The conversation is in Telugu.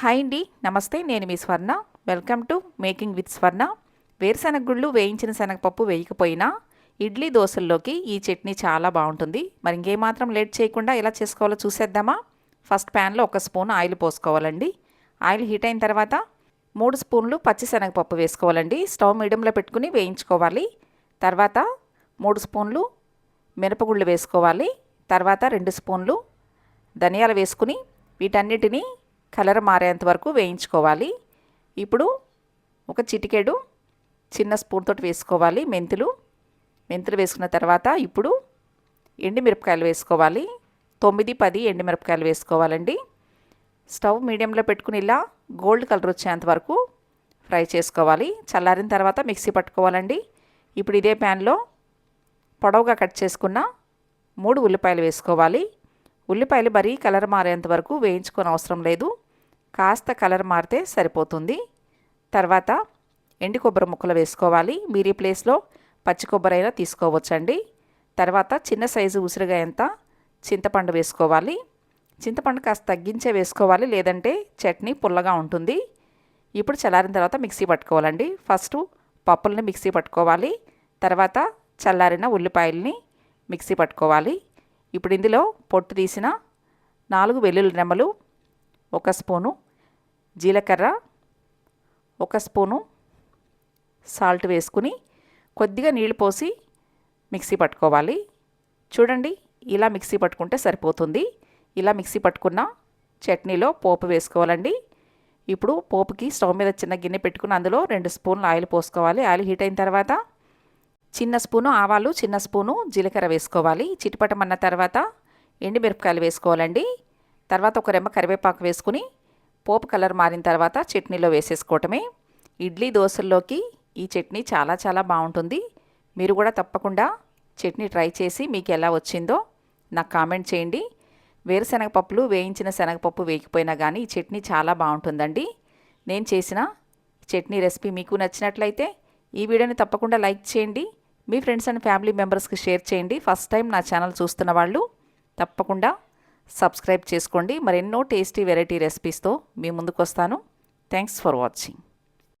హాయ్ అండి నమస్తే నేను మీ Swarna. Welcome to making with Swarna వేరుశనగ గుళ్ళు వేయించిన శనగపప్పు వేయకపోయినా ఇడ్లీ దోశల్లోకి ఈ చట్నీ చాలా బాగుంటుంది. మరి ఇంకేమాత్రం లేట్ చేయకుండా ఎలా చేసుకోవాలో చూసేద్దామా? ఫస్ట్ ప్యాన్లో ఒక స్పూన్ ఆయిల్ పోసుకోవాలండి. ఆయిల్ హీట్ అయిన తర్వాత మూడు స్పూన్లు పచ్చిశనగపప్పు వేసుకోవాలండి. స్టవ్ మీడియంలో పెట్టుకుని వేయించుకోవాలి. తర్వాత మూడు స్పూన్లు మినపగుళ్ళు వేసుకోవాలి. తర్వాత రెండు స్పూన్లు ధనియాలు వేసుకుని వీటన్నిటినీ కలర్ మారేంత వరకు వేయించుకోవాలి. ఇప్పుడు ఒక చిటికెడు చిన్న స్పూన్ తోటి వేసుకోవాలి మెంతులు. మెంతులు వేసుకున్న తర్వాత ఇప్పుడు ఎండుమిరపకాయలు వేసుకోవాలి. తొమ్మిది పది ఎండుమిరపకాయలు వేసుకోవాలండి. స్టవ్ మీడియంలో పెట్టుకుని ఇలా గోల్డ్ కలర్ వచ్చేంత వరకు ఫ్రై చేసుకోవాలి. చల్లారిన తర్వాత మిక్సీ పట్టుకోవాలండి. ఇప్పుడు ఇదే ప్యాన్లో పొడవుగా కట్ చేసుకున్న మూడు ఉల్లిపాయలు వేసుకోవాలి. ఉల్లిపాయలు మరీ కలర్ మారేంత వరకు వేయించుకొని అవసరం లేదు. కాస్త కలర్ మారితే సరిపోతుంది. తర్వాత ఎండి కొబ్బరి ముక్కలు వేసుకోవాలి. మీరు ఈ ప్లేస్లో పచ్చి కొబ్బరి అయినా తీసుకోవచ్చండి. తర్వాత చిన్న సైజు ఉసిరిగా ఎంత చింతపండు వేసుకోవాలి. చింతపండు కాస్త తగ్గించే వేసుకోవాలి. లేదంటే చట్నీ పుల్లగా ఉంటుంది. ఇప్పుడు చల్లారిన తర్వాత మిక్సీ పట్టుకోవాలండి. ఫస్ట్ పప్పుల్ని మిక్సీ పట్టుకోవాలి. తర్వాత చల్లారిన ఉల్లిపాయల్ని మిక్సీ పట్టుకోవాలి. ఇప్పుడు ఇందులో పొట్టు తీసిన నాలుగు వెల్లుల్లి రెమ్మలు ఒక స్పూను జీలకర్ర ఒక స్పూను సాల్ట్ వేసుకుని కొద్దిగా నీళ్ళు పోసి మిక్సీ పట్టుకోవాలి. చూడండి ఇలా మిక్సీ పట్టుకుంటే సరిపోతుంది. ఇలా మిక్సీ పట్టుకున్న చట్నీలో పోపు వేసుకోవాలండి. ఇప్పుడు పోపుకి స్టవ్ మీద చిన్న గిన్నె పెట్టుకుని అందులో రెండు స్పూన్లు ఆయిల్ పోసుకోవాలి. ఆయిల్ హీట్ అయిన తర్వాత చిన్న స్పూను ఆవాలు చిన్న స్పూను జీలకర్ర వేసుకోవాలి. చిటిపటమన్న తర్వాత ఎండుమిరపకాయలు వేసుకోవాలండి. తర్వాత ఒక రెమ్మ కరివేపాకు వేసుకుని పోపు కలర్ మారిన తర్వాత చట్నీలో వేసేసుకోవటమే. ఇడ్లీ దోశల్లోకి ఈ చట్నీ చాలా చాలా బాగుంటుంది. మీరు కూడా తప్పకుండా చట్నీ ట్రై చేసి మీకు ఎలా వచ్చిందో నాకు కామెంట్ చేయండి. వేరుశనగపప్పులు వేయించిన శనగపప్పు వేయకపోయినా కానీ ఈ చట్నీ చాలా బాగుంటుందండి. నేను చేసిన చట్నీ రెసిపీ మీకు నచ్చినట్లయితే ఈ వీడియోని తప్పకుండా లైక్ చేయండి. మీ ఫ్రెండ్స్ అండ్ ఫ్యామిలీ మెంబర్స్కి షేర్ చేయండి. ఫస్ట్ టైం నా ఛానల్ చూస్తున్న వాళ్ళు తప్పకుండా సబ్స్క్రైబ్ చేసుకోండి. మరెన్నో టేస్టీ వెరైటీ రెసిపీస్తో మీ ముందుకు వస్తాను థ్యాంక్స్ ఫర్ వాచింగ్